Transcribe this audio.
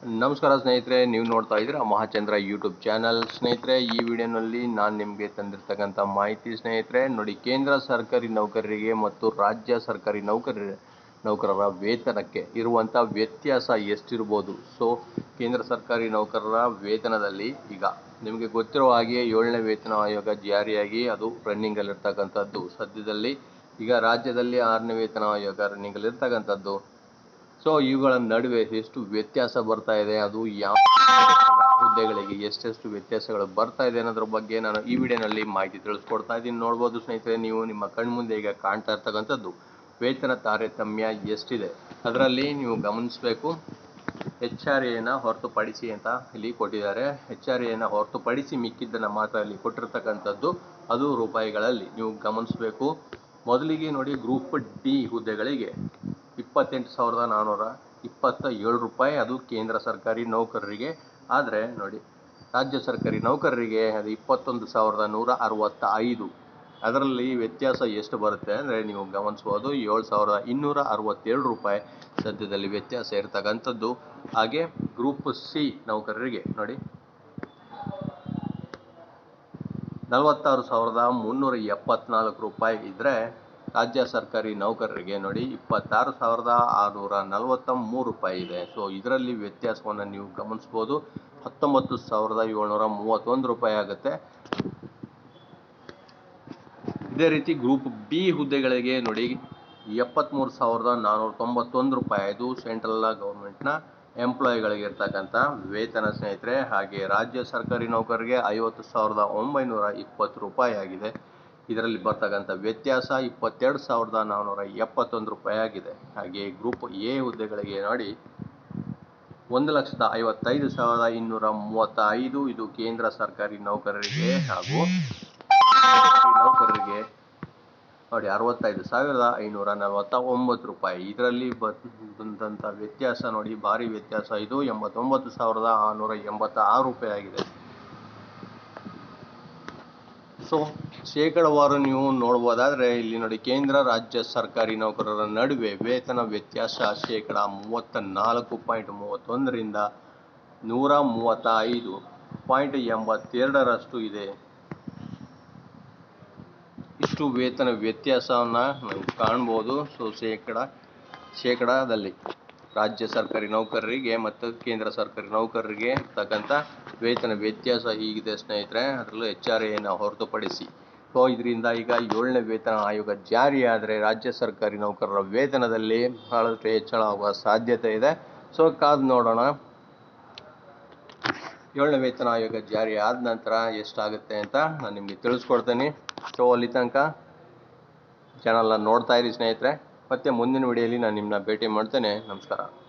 ನಮಸ್ಕಾರ ಸ್ನೇಹಿತರೆ, ನೀವು ನೋಡ್ತಾ ಇದ್ದೀರಾ ಮಹಾಚಂದ್ರ ಯೂಟ್ಯೂಬ್ ಚಾನಲ್ ಸ್ನೇಹಿತರೆ, ಈ ವಿಡಿಯೋನಲ್ಲಿ ನಾನು ನಿಮಗೆ ತಂದಿರ್ತಕ್ಕಂಥ ಮಾಹಿತಿ ಸ್ನೇಹಿತರೆ, ನೋಡಿ ಕೇಂದ್ರ ಸರ್ಕಾರಿ ನೌಕರರಿಗೆ ಮತ್ತು ರಾಜ್ಯ ಸರ್ಕಾರಿ ನೌಕರರ ನೌಕರರ ವೇತನಕ್ಕೆ ಇರುವಂಥ ವ್ಯತ್ಯಾಸ ಎಷ್ಟಿರ್ಬೋದು? ಸೊ ಕೇಂದ್ರ ಸರ್ಕಾರಿ ನೌಕರರ ವೇತನದಲ್ಲಿ ಈಗ ನಿಮಗೆ ಗೊತ್ತಿರೋ ಹಾಗೆ ಏಳನೇ ವೇತನ ಆಯೋಗ ಜಾರಿಯಾಗಿ ಅದು ರನ್ನಿಂಗಲ್ಲಿರ್ತಕ್ಕಂಥದ್ದು. ಸದ್ಯದಲ್ಲಿ ಈಗ ರಾಜ್ಯದಲ್ಲಿ ಆರನೇ ವೇತನ ಆಯೋಗ ರನ್ನಿಂಗಲ್ಲಿರ್ತಕ್ಕಂಥದ್ದು. ಸೊ ಇವುಗಳ ನಡುವೆ ಎಷ್ಟು ವ್ಯತ್ಯಾಸ ಬರ್ತಾ ಇದೆ, ಅದು ಯಾವ ಹುದ್ದೆಗಳಿಗೆ ಎಷ್ಟೆಷ್ಟು ವ್ಯತ್ಯಾಸಗಳು ಬರ್ತಾ ಇದೆ ಅನ್ನೋದ್ರ ಬಗ್ಗೆ ನಾನು ಈ ವಿಡಿಯೋನಲ್ಲಿ ಮಾಹಿತಿ ತಿಳಿಸ್ಕೊಡ್ತಾ ಇದ್ದೀನಿ. ನೋಡ್ಬೋದು ಸ್ನೇಹಿತರೆ, ನೀವು ನಿಮ್ಮ ಕಣ್ಮುಂದೆ ಈಗ ಕಾಣ್ತಾ ಇರ್ತಕ್ಕಂಥದ್ದು ವೇತನ ತಾರತಮ್ಯ ಎಷ್ಟಿದೆ. ಅದರಲ್ಲಿ ನೀವು ಗಮನಿಸಬೇಕು, ಎಚ್ ಆರ್ ಎನ ಹೊರತುಪಡಿಸಿ ಅಂತ ಇಲ್ಲಿ ಕೊಟ್ಟಿದ್ದಾರೆ. ಎಚ್ ಆರ್ ಎನ ಹೊರತುಪಡಿಸಿ ಮಿಕ್ಕಿದ್ದನ್ನು ಮಾತ್ರ ಇಲ್ಲಿ ಕೊಟ್ಟಿರ್ತಕ್ಕಂಥದ್ದು ಅದು ರೂಪಾಯಿಗಳಲ್ಲಿ. ನೀವು ಗಮನಿಸಬೇಕು, ಮೊದಲಿಗೆ ನೋಡಿ ಗ್ರೂಪ್ ಡಿ ಹುದ್ದೆಗಳಿಗೆ. ಇಪ್ಪತ್ತೆಂಟು ಸಾವಿರದ ನಾನ್ನೂರ ಇಪ್ಪತ್ತ ಏಳು ರೂಪಾಯಿ ಅದು ಕೇಂದ್ರ ಸರ್ಕಾರಿ ನೌಕರರಿಗೆ. ಆದರೆ ನೋಡಿ, ರಾಜ್ಯ ಸರ್ಕಾರಿ ನೌಕರರಿಗೆ ಅದು ಇಪ್ಪತ್ತೊಂದು ಸಾವಿರದ ನೂರ ಅರವತ್ತ ಐದು ಅದರಲ್ಲಿ ವ್ಯತ್ಯಾಸ ಎಷ್ಟು ಬರುತ್ತೆ ಅಂದರೆ ನೀವು ಗಮನಿಸ್ಬೋದು, ಏಳು ಸಾವಿರದ ಇನ್ನೂರ ಅರವತ್ತೇಳು ರೂಪಾಯಿ ಸದ್ಯದಲ್ಲಿ ವ್ಯತ್ಯಾಸ ಇರ್ತಕ್ಕಂಥದ್ದು. ಹಾಗೆ ಗ್ರೂಪ್ ಸಿ ನೌಕರರಿಗೆ ನೋಡಿ, ನಲವತ್ತಾರು ಸಾವಿರದ ಮುನ್ನೂರ ಎಪ್ಪತ್ನಾಲ್ಕು ರೂಪಾಯಿ ಇದ್ದರೆ ರಾಜ್ಯ ಸರ್ಕಾರಿ ನೌಕರರಿಗೆ ನೋಡಿ ಇಪ್ಪತ್ತಾರು ಸಾವಿರದ ಆರುನೂರ ನಲವತ್ತ ಮೂರು ರೂಪಾಯಿ ಇದೆ. ಸೊ ಇದರಲ್ಲಿ ವ್ಯತ್ಯಾಸವನ್ನು ನೀವು ಗಮನಿಸ್ಬೋದು. ಹತ್ತೊಂಬತ್ತು ಸಾವಿರದ ಏಳ್ನೂರ ಮೂವತ್ತೊಂದು ರೂಪಾಯಿ ಆಗುತ್ತೆ. ಇದೇ ರೀತಿ ಗ್ರೂಪ್ ಬಿ ಹುದ್ದೆಗಳಿಗೆ ನೋಡಿ ಎಪ್ಪತ್ತ್ಮೂರು ಸಾವಿರದ ನಾನ್ನೂರ ತೊಂಬತ್ತೊಂದು ರೂಪಾಯಿ. ಇದು ಸೆಂಟ್ರಲ್ ಗೌರ್ಮೆಂಟ್ನ ಎಂಪ್ಲಾಯಿಗಳಿಗೆ ಇರ್ತಕ್ಕಂಥ ವೇತನ ಸ್ನೇಹಿತರೆ. ಹಾಗೆ ರಾಜ್ಯ ಸರ್ಕಾರಿ ನೌಕರರಿಗೆ ಐವತ್ತು ಸಾವಿರದ ಒಂಬೈನೂರ ಇಪ್ಪತ್ತು ರೂಪಾಯಿ ಆಗಿದೆ. ಇದರಲ್ಲಿ ಬರ್ತಕ್ಕಂಥ ವ್ಯತ್ಯಾಸ ಇಪ್ಪತ್ತೆರಡು ಸಾವಿರದ ನಾನ್ನೂರ ಎಪ್ಪತ್ತೊಂದು ರೂಪಾಯಿ ಆಗಿದೆ. ಹಾಗೆ ಗ್ರೂಪ್ ಎ ಹುದ್ದೆಗಳಿಗೆ ನೋಡಿ, ಒಂದು ಲಕ್ಷದ ಐವತ್ತೈದು ಸಾವಿರದ ಇನ್ನೂರ ಮೂವತ್ತ ಐದು ಇದು ಕೇಂದ್ರ ಸರ್ಕಾರಿ ನೌಕರರಿಗೆ ಹಾಗೂ ನೌಕರರಿಗೆ ನೋಡಿ, ಅರವತ್ತೈದು ಸಾವಿರದ ಐನೂರ ನಲವತ್ತ ಒಂಬತ್ತು ರೂಪಾಯಿ. ಇದರಲ್ಲಿ ಬಂದಂಥ ವ್ಯತ್ಯಾಸ ನೋಡಿ, ಭಾರಿ ವ್ಯತ್ಯಾಸ ಇದು. ಎಂಬತ್ತೊಂಬತ್ತು ಸಾವಿರದ ಆರುನೂರ ಎಂಬತ್ತ ಆರು ರೂಪಾಯಿ ಆಗಿದೆ. ಸೊ ಶೇಕಡವಾರು ನೀವು ನೋಡ್ಬೋದಾದರೆ ಇಲ್ಲಿ ನೋಡಿ ಕೇಂದ್ರ ರಾಜ್ಯ ಸರ್ಕಾರಿ ನೌಕರರ ನಡುವೆ ವೇತನ ವ್ಯತ್ಯಾಸ ಶೇಕಡ ಮೂವತ್ತ ನಾಲ್ಕು ಪಾಯಿಂಟ್ ಮೂವತ್ತೊಂದರಿಂದ ನೂರ ಮೂವತ್ತ ಐದು ಪಾಯಿಂಟ್ ಎಂಬತ್ತೆರಡರಷ್ಟು ಇದೆ. ಇಷ್ಟು ವೇತನ ವ್ಯತ್ಯಾಸವನ್ನು ನಾವು ಕಾಣ್ಬೋದು. ಸೊ ಶೇಕಡ, ಶೇಕಡದಲ್ಲಿ ರಾಜ್ಯ ಸರ್ಕಾರಿ ನೌಕರರಿಗೆ ಮತ್ತು ಕೇಂದ್ರ ಸರ್ಕಾರಿ ನೌಕರರಿಗೆ ಇರ್ತಕ್ಕಂಥ ವೇತನ ವ್ಯತ್ಯಾಸ ಹೀಗಿದೆ ಸ್ನೇಹಿತರೆ. ಅದರಲ್ಲೂ ಎಚ್ ಆರ್ ಎನ ಹೊರತುಪಡಿಸಿ. ಸೊ ಇದರಿಂದ ಈಗ ಏಳನೇ ವೇತನ ಆಯೋಗ ಜಾರಿಯಾದರೆ ರಾಜ್ಯ ಸರ್ಕಾರಿ ನೌಕರರ ವೇತನದಲ್ಲಿ ಬಹಳಷ್ಟು ಹೆಚ್ಚಳ ಆಗುವ ಸಾಧ್ಯತೆ ಇದೆ. ಸೊ ಕಾದು ನೋಡೋಣ. ಏಳನೇ ವೇತನ ಆಯೋಗ ಜಾರಿ ಆದ ನಂತರ ಎಷ್ಟಾಗುತ್ತೆ ಅಂತ ನಾನು ನಿಮಗೆ ತಿಳಿಸ್ಕೊಡ್ತೇನೆ. ಸೊ ಅಲ್ಲಿ ತನಕ ಚಾನಲ್ನ ನೋಡ್ತಾ ಇರಿ ಸ್ನೇಹಿತರೆ. ಮತ್ತೆ ಮುಂದಿನ ವಿಡಿಯೋಲಿ ನಾನು ನಿಮ್ಮನ್ನ ಭೇಟಿ ಮಾಡ್ತೇನೆ. ನಮಸ್ಕಾರ.